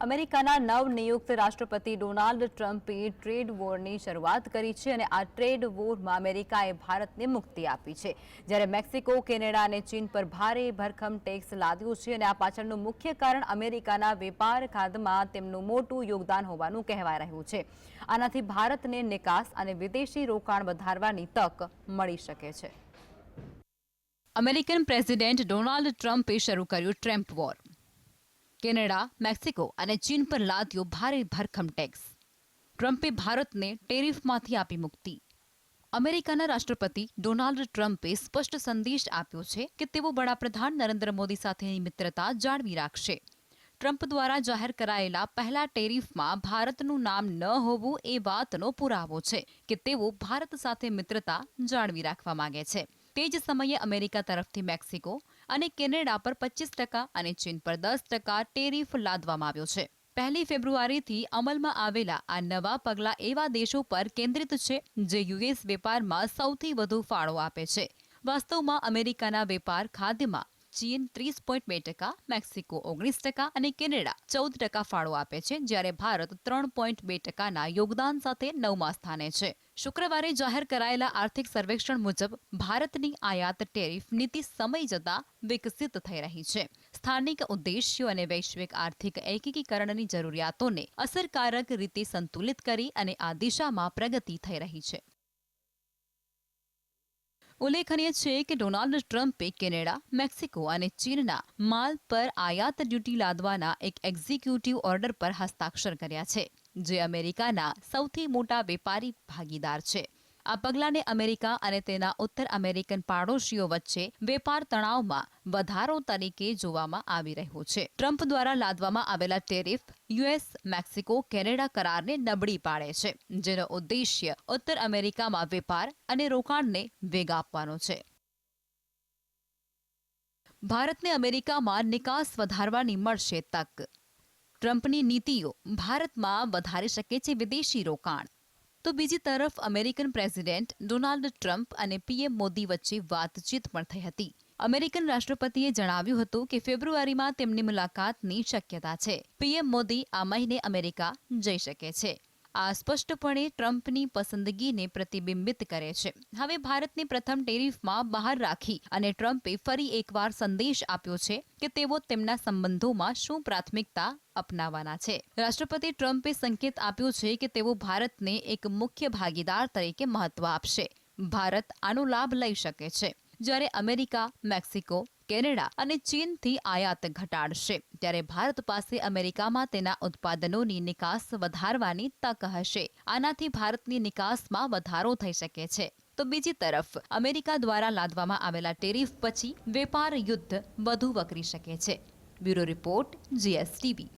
અમેરિકાના નવનિયુક્ત રાષ્ટ્રપતિ ડોનાલ્ડ ટ્રમ્પે ટ્રેડ વોરની શરૂઆત કરી છે અને આ ટ્રેડ વોરમાં અમેરિકાએ ભારતને મુક્તિ આપી છે. જ્યારે મેક્સિકો, કેનેડા અને ચીન પર ભારે ભરખમ ટેક્સ લાદ્યો છે અને આ પાછળનું મુખ્ય કારણ અમેરિકાના વેપાર ખાધમાં તેમનું મોટું યોગદાન હોવાનું કહેવાય રહ્યું છે. આનાથી ભારતને નિકાસ અને વિદેશી રોકાણ વધારવાની તક મળી શકે છે. અમેરિકન પ્રેસિડેન્ટ ડોનાલ્ડ ટ્રમ્પે શરૂ કર્યું ટ્રેમ્પ વોર. કેનેડા, મેક્સિકો અને ચીન પર લાદ્યો ભારે ભરખમ ટેક્સ ટ્રમ્પે ભારતને ટેરિફમાંથી આપી મુક્તિ. અમેરિકાના રાષ્ટ્રપતિ ડોનાલ્ડ ટ્રમ્પે સ્પષ્ટ સંદેશ આપ્યો છે કે તેઓ વડાપ્રધાન નરેન્દ્ર મોદી સાથેની મિત્રતા જાળવી રાખશે. ટ્રમ્પ દ્વારા જાહેર કરાયેલા પહેલા ટેરિફમાં ભારતનું નામ ન હોવું એ વાતનો પુરાવો છે કે તેઓ ભારત સાથે મિત્રતા જાળવી રાખવા માંગે છે. તે જ સમયે અમેરિકા તરફથી મેક્સિકો અને કેનેડા પર પચીસ ટકા અને ચીન પર દસ ટકા ટેરિફ લાદવામાં આવ્યો છે. પહેલી ફેબ્રુઆરીથી અમલમાં આવેલા આ નવા પગલાં એવા દેશો પર કેન્દ્રિત છે, જે યુએસ વેપારમાં સૌથી વધુ ફાળો આપે છે. વાસ્તવમાં અમેરિકાના વેપાર ખાદ્યમાં ચીન ત્રીસ પોઈન્ટ બે ટકા, મેક્સિકો ઓગણીસ ટકા અને કેનેડા ચૌદ ટકા ફાળો આપે છે, જ્યારે ભારત ત્રણ પોઈન્ટ બે ટકાના યોગદાન સાથે નવમા સ્થાને છે. શુક્રવારે જાહેર કરાયેલા આર્થિક સર્વેક્ષણ મુજબ ભારતની આયાત ટેરિફ નીતિ સમય જતાં વિકસિત થઈ રહી છે. સ્થાનિક ઉદ્દેશ્યો અને વૈશ્વિક આર્થિક એકીકરણની જરૂરિયાતોને અસરકારક રીતે સંતુલિત કરી અને આ દિશામાં પ્રગતિ થઈ રહી છે. ઉલ્લેખનીય છે કે ડોનાલ્ડ ટ્રમ્પે કેનેડા, મેક્સિકો અને ચીનના માલ પર આયાત ડ્યુટી લાદવાના એક એક્ઝિક્યુટિવ ઓર્ડર પર હસ્તાક્ષર કર્યા છે, જે અમેરિકાના સૌથી મોટા વેપારી ભાગીદાર છે. આ પગલાંને અમેરિકા અને તેના ઉત્તર અમેરિકન પાડોશીઓ વચ્ચે વેપાર તણાવમાં વધારો તરીકે જોવામાં આવી રહ્યો છે. ટ્રમ્પ દ્વારા લાદવામાં આવેલા ટેરિફ યુએસ, મેક્સિકો, કેનેડા કરારને નબળી પાડે છે, જેનો ઉદ્દેશ્ય ઉત્તર અમેરિકામાં વેપાર અને રોકાણને વેગ આપવાનો છે. ભારતને અમેરિકામાં નિકાસ વધારવાની મળશે તક. ટ્રમ્પની નીતિઓ ભારતમાં વધારી શકે છે વિદેશી રોકાણ. તો બીજી તરફ અમેરિકન પ્રેસિડેન્ટ ડોનાલ્ડ ટ્રમ્પ અને પીએમ મોદી વચ્ચે વાતચીત પણ થઈ હતી. અમેરિકન રાષ્ટ્રપતિએ જણાવ્યું હતું કે ફેબ્રુઆરીમાં તેમની મુલાકાતની શક્યતા છે. પીએમ મોદી આ મહિને અમેરિકા જઈ શકે છે. આ સ્પષ્ટપણે ટ્રમ્પની પસંદગીને પ્રતિબિંબિત કરે છે. હવે ભારતને પ્રથમ ટેરિફમાં બહાર રાખી અને ટ્રમ્પે ફરી એકવાર સંદેશ આપ્યો છે કે તેઓ તેમના સંબંધોમાં શું પ્રાથમિકતા અપનાવવાના છે. રાષ્ટ્રપતિ ટ્રમ્પે સંકેત આપ્યો છે કે તેઓ ભારતને એક મુખ્ય ભાગીદાર તરીકે મહત્વ આપશે. ભારત આનો લાભ લઈ શકે છે. જ્યારે અમેરિકા, મેક્સિકો, કેનેડા અને ચીનથી આયાત ઘટાડશે, ત્યારે ભારત પાસે અમેરિકામાં તેના ઉત્પાદનોની નિકાસ વધારવાની તક હશે. આનાથી ભારતની નિકાસમાં વધારો થઈ શકે છે. તો બીજી તરફ, અમેરિકા દ્વારા લાદવામાં આવેલા ટેરિફ પછી વેપાર યુદ્ધ વધુ વકરી શકે છે. Bureau report, GSTV.